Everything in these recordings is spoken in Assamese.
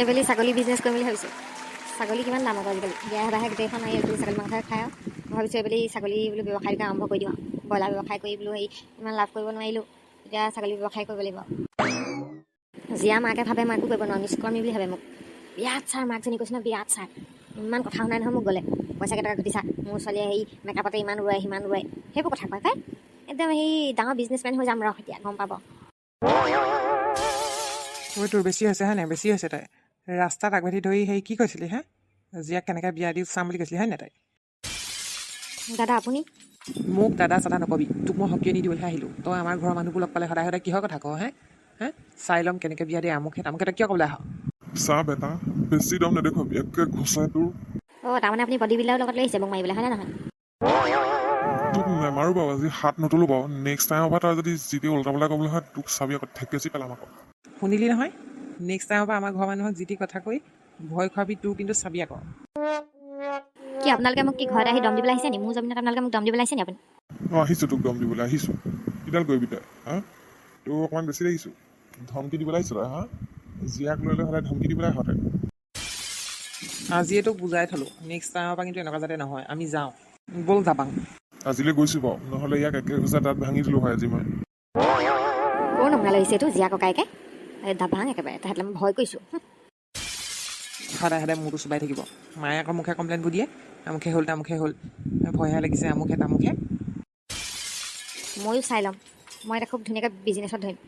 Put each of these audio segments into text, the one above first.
এইবেলি ছাগলী বিজনেছ কৰিম বুলি ভাবিছোঁ। ছাগলী কিমান দাম আকৌ আজিকালি? বিয়া বাহে গোটেইখন আহি এইবেলি ছাগলী মাংস খাই আৰু। ভাবিছোঁ এইবেলি ছাগলী বোলো ব্যৱসায়টোকে আৰম্ভ কৰি দিওঁ আৰু। ব্ৰইলাৰ ব্যৱসায় কৰি বোলো হেৰি ইমান লাভ কৰিব নোৱাৰিলোঁ। এতিয়া ছাগলী ব্যৱসায় কৰিব লাগিব। জীয়া মাকে ভাবে মই একো কৰিব নোৱাৰোঁ নিষ্কৰ্মী বুলি ভাবে মোক। বিৰাট ছাৰ মাকজনী কৈছে ন বিৰাট ছাৰ। ইমান কথা শুনাই নহয় মোক গ'লে। পইচা কেইটকা ঘটিছা মোৰ ছোৱালীয়ে সেই মেকআপতে ইমান উৰাই সিমান উৰাই সেইবোৰ কথা কয় পাই একদম সেই ডাঙৰ বিজনেছমেন হৈ যাম ৰ এতিয়া গম পাব। তোৰ বেছি হৈছে হয় নাই? বেছি হৈছে তাই। ৰাস্তাত আগবাঢ়ি ধৰি সেই কি কৈছিলি হা? জীয়াক কেনেকৈ বিয়া দি চাম বুলি কৈছিলি হয় নাই তাই দাদা আপুনি? মোক দাদা চাদা নকবি তোক মই সকিয়ে নিদিবলৈ আহিলোঁ। তই আমাৰ ঘৰৰ মানুহবোৰ লগ পালে সদায় সদায় কিহৰ কথা কওঁ হে? হে? চাই ল'ম কেনেকৈ বিয়া দিয়ে আমুকে তামুকে তই কিয় ক'বলৈ আহ? চা বেটা বেছি দাম নেদেখুৱাবি একে ঘুচাই তোৰ। অঁ তাৰমানে আপুনি বডি বিল্ডাৰৰ লগত লৈ আহিছে মোক মাৰিবলৈ হয় নে নহয়? তোক নেমাৰো বাৰু আজি হাত নতলো বাৰু। নেক্সট টাইমৰ পৰা তই যদি যি টি উল্টাবলৈ ক'বলৈ হয় তোক চাবি আকৌ ঠেকেচি পেলাম আকৌ। শুনিলি নহয়? নেক্সট টাইমৰ পৰা আমাৰ ঘৰৰ মানুহক যি টি কথা কৈ ভয় খোৱাবি তোৰ কিন্তু চাবি আকৌ। কি আপোনালোকে মোক কি ঘৰত আহি দম দিবলৈ আহিছে নি? মোৰ জমিনত আপোনালোকে মোক দম দিবলৈ আহিছে নি আপুনি? অঁ আহিছোঁ তোক দম দিবলৈ আহিছোঁ। কিডাল কৰিবি তই হা? তোক অকণমান বেছি লাগিছোঁ। ধমকি দিবলৈ আহিছোঁ তই হা? জীয়াক লৈ লৈ সদায় ধমকি দিবলৈ আহ তই আজিয়ে তোক বুজাই থলোঁ নেক্সট টাইমৰ পৰা কিন্তু এনেকুৱা যাতে নহয় আমি যাওঁ ব'ল যাবাং। আজিলৈ গৈছোঁ বাৰু নহ'লে ইয়াক একে তাত ভাঙি দিলোঁ হয় আজি মই। ক'ৰ নমুনা লাগিছে এইটো জীয়া ককাইকে দাবাং একেবাৰে তাহাঁতলৈ মই ভয় কৰিছোঁ। সদায় সদায় মূৰটো চুবাই থাকিব। মায়ে আকৌ মুখে কমপ্লেইনবোৰ দিয়ে আমুখে হ'ল তামুখে হ'ল। ভয়হে লাগিছে আমুখে তামুখে ময়ো চাই ল'ম। মই এটা খুব ধুনীয়াকৈ বিজনেছত ধৰিম।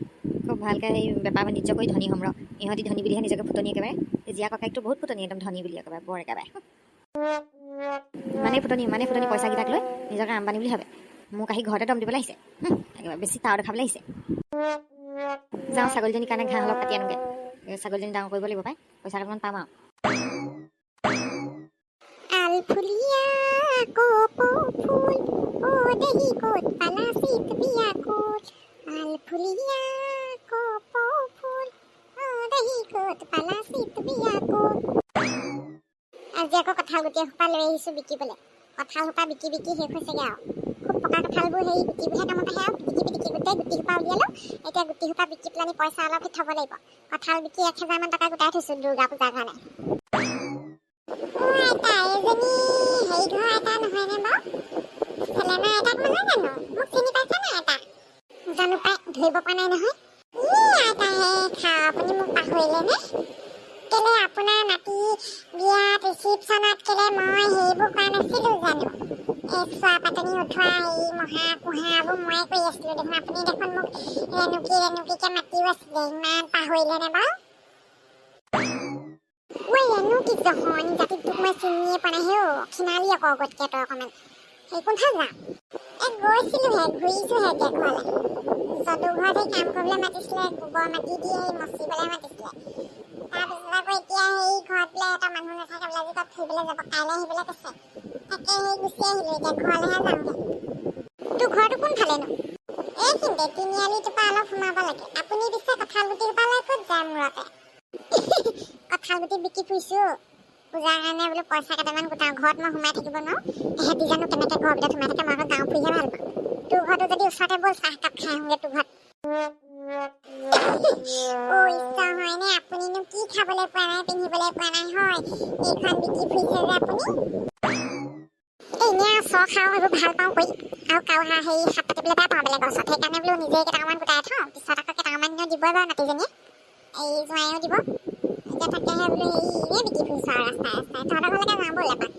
খুব ভালকৈ সেই বেপাৰ বাণিজ্য কৰি ধনী হ'ম ৰ। ইহঁতি ধনী বুলিহে নিজকে ফুটনি একেবাৰে। এই জীয়া ককাইকটো বহুত ফুটনি একদম ধনী বুলি একেবাৰে বৰ একেবাৰে। ইমানেই ফুটনি ইমানেই ফুটনি পইচাকেইটাক লৈ নিজকে আম্বানী বুলি ভাবে। মোক আহি ঘৰতে দম দিবলৈ আহিছে একেবাৰে বেছি তাও দেখাবলৈ আহিছে। যাওঁ ছাগলীজনীৰ কাৰণে ঘাঁহ অলপ কাটি আনোগৈ। ছাগলীজনী ডাঙৰ কৰিব লাগিব পাই। পইচা কেইটামান পাম আৰু। আজি আকৌ কঁঠাল গুটি এসোপা লৈ আহিছোঁ বিকিবলৈ। কঁঠাল সোপা বিকি বিকি শেষ হৈছেগৈ আৰু। পকা কঁঠালবোৰ সেই গুটিবোৰহে কামত আহে আৰু পিটিকি পিটিকি গোটেই গুটি সোপা উলিয়ালোঁ। এতিয়া গুটি সোপা বিকি পেলানি পইচা অলপ থ'ব লাগিব। কঁঠাল বিকি এক হেজাৰমান টকা গোটাই থৈছোঁ দুৰ্গা পূজাৰ কাৰণে। জানো? পাই, ধৰিব পৰা নাই নহয়। আপুনি মোক পাহৰিলে ঘৰত গোবৰ মাটি দি সেই মচিবলৈ মাতিছিলে। তাৰপিছত আকৌ এতিয়া সেই ঘৰত বোলে এটা মানুহ নাথাকে বোলে আজি তাত ফুৰিবলৈ যাব? কাইলৈ আহিবলৈ কৈছে। তাকে গুচি আহিলো এতিয়া ঘৰলৈহে যামগৈ তোৰ ঘৰটো কোনফালেনো এইখিনিতে তিনিআলিটোৰ পৰা অলপ সোমাব লাগে আপুনি পিছে কঁঠাল গুটি সোপালৈ ক'ত যায় মূৰতে কঁঠাল গুটি বিকি ফুৰিছো পূজাৰ কাৰণে বোলো পইচা কেইটামান গোটাওঁ ঘৰত মই সোমাই থাকিব নোৱাৰো সিহঁতি জানো কেনেকৈ ঘৰৰ ভিতৰত সোমাই থাকে মই আকৌ গাঁও ফুৰিহে ভাল পাওঁ তোৰ ঘৰতো যদি ওচৰতে ব'ল চাহ একাপ খাই আহোঁগৈ তোৰ ঘৰত আপুনিনো কি খাবলৈ পোৱা নাই পিন্ধিবলৈ পোৱা নাই হয় এইখন বিকি ফুৰিছে যে আপুনি এই চ খাওঁ সেইবোৰ ভাল পাওঁ কৰি। আৰু হাঁহ হেৰি হাত পাতিবলৈ বেয়া পাওঁ বেলেগ গছত সেইকাৰণে বোলো নিজে কেইটকামান গোটাই থওঁ। পিছত আকৌ কেইটকামান দিবই বাৰু নাতিজনীয়ে। এই জোঁৱাইও দিব। এতিয়া তাকেহে বোলো হেৰি বিকি ফুৰিছোঁ আৰু ৰাস্তাই ৰাস্তাই। তহঁতৰ ঘৰলৈকে যাওঁ ব'ল এপাক।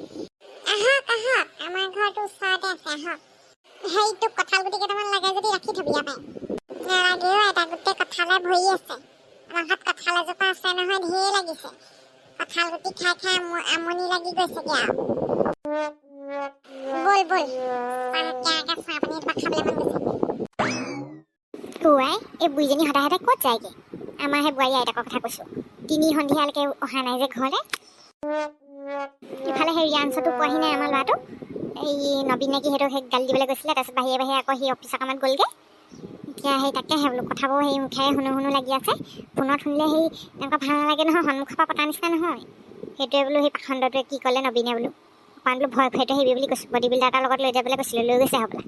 আহক আহক। আমাৰ ঘৰটো ওচৰতে আছে আহক। হেৰি তোক কঁঠাল গুটি কেইটামান লাগে যদি ৰাখি থবি ইয়াতে। নালাগেও এটা গোটেই কঁঠালে ভৰি আছে। আমাৰ ঘৰত কঁঠাল এজোপা আছে নহয় ঢেৰ লাগিছে। কঁঠাল গুটি খাই খাই আমো- আমনি লাগি গৈছেগে আৰু। এই সদায় সদায় ক'ত যায়গে? আমাৰ সেই বোৱাৰী আইতাকৰ কথা কৈছোঁ। তিনি সন্ধিয়ালৈকে অহা নাই যে ঘৰলৈ। ইফালে সেই ৰিয়াঞ্চতো পোৱাহি নাই আমাৰ ল'ৰাটো। এই নবীন সেইটো সেই গালি দিবলৈ গৈছিলে তাৰপিছত বাহিৰে বাহিৰে আকৌ সেই অফিচৰ কামত গ'লগৈ। এতিয়া সেই তাকেহে বোলো কথাবোৰ সেই মুখেৰে শুনো শুনো লাগি আছে। ফোনত শুনিলে সেই এনেকুৱা ভাল নালাগে নহয় সন্মুখৰ পৰা পতা নিচিনা নহয়। সেইটোৱে বোলো সেই পাখণ্ডটোৱে কি ক'লে নবীনে বোলো। বোলো ভয় ভয়তে আহিবি বুলি কৈছোঁ বডি বিল্ডাৰ এটাৰ লগত লৈ যাবলৈ কৈছিলোঁ লৈ গৈছে হ'বলা।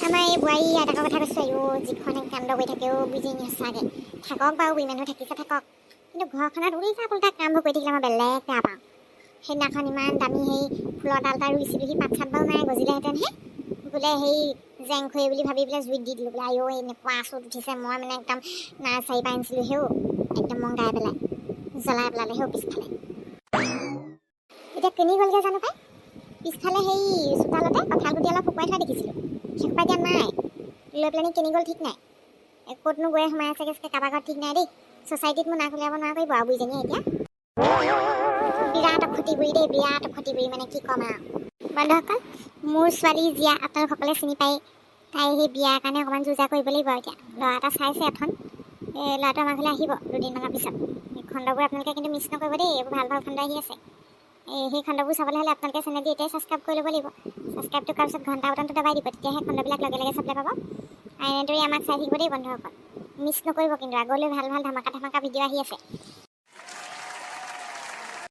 আমাৰ এই বোৱাৰী আইতাকৰ কথা কৈছোঁ আইঅ' যিখন কাণ্ড কৰি থাকেও বুজি সঁচাকৈ থাকক বাৰু মানুহ থাকিছে থাকক। কিন্তু ঘৰখনত উল্টা পুল্টা কামবোৰ কৰি থাকিলে মই বেলেগ বেয়া পাওঁ। সেইদিনাখন ইমান দামী সেই ফুলৰ ডাল এটা ৰুইছিলোঁ সি পাত চাত বাৰু নাই গজিলেহেঁতেনহে বোলে সেই জেং খৰি বুলি ভাবি পেলাই জুইত দি দিলোঁ বোলে আইঅ এনেকুৱা আচুত উঠিছে মই মানে একদম নাৰ্চাৰী পৰা আনিছিলোঁ সেও একদম মংগাই পেলাই জ্বলাই পেলালে সেও পিছফালে এতিয়া কিনি গ'লগৈ জানো পাই? পিছফালে সেই চোতালতে কঁঠাল গুটি অলপ শুকুৱাই থোৱা দেখিছিলোঁ। সেইসোপা এতিয়া নাই। লৈ পেলানি কিনি গ'ল ঠিক নাই। ক'তনো গৈ সোমাই আছেগৈ চাগে কাৰোবাৰ ঘৰত ঠিক নাই দেই। ছ'চাইটিত মোৰ নাক উলিয়াব নোৱাৰা কৰিব আৰু বুইজনীয়ে এতিয়া। বিৰাট অখতি বুঢ়ী দেই বিৰাট অখতি বুঢ়ী মানে কি ক'ম আৰু। বন্ধুসকল মোৰ ছোৱালী জীয়া আপোনালোকসকলে চিনি পায়। তাই সেই বিয়াৰ কাৰণে অকণমান যুজা কৰিব লাগিব এতিয়া। ল'ৰা এটা চাইছে এখন। এই ল'ৰাটো আমাৰ ঘৰলৈ আহিব দুদিনমানৰ পিছত। খণ্ডবোৰ আপোনালোকে কিন্তু মিছ নকৰিব দেই। এইবোৰ ভাল ভাল খণ্ড আহি আছে। সেই খণ্ডবোৰ চাবলৈ হ'লে আপোনালোকে চেনেলটো এতিয়াই ছাবস্ক্ৰাইব কৰি ল'ব লাগিব। ছাবস্ক্ৰাইবটো কৰাৰ পিছত ঘণ্টা বটনটো দবাই দিব তেতিয়াহে খণ্ডবিলাক লগে লগে চাবলৈ পাব। আৰু এনেদৰে আমাক চাই থাকিব দেই বন্ধুসকল। মিছ নকৰিব কিন্তু আগলৈ ভাল ভাল ধামাকা ধামাকা ভিডিঅ' আহি আছে।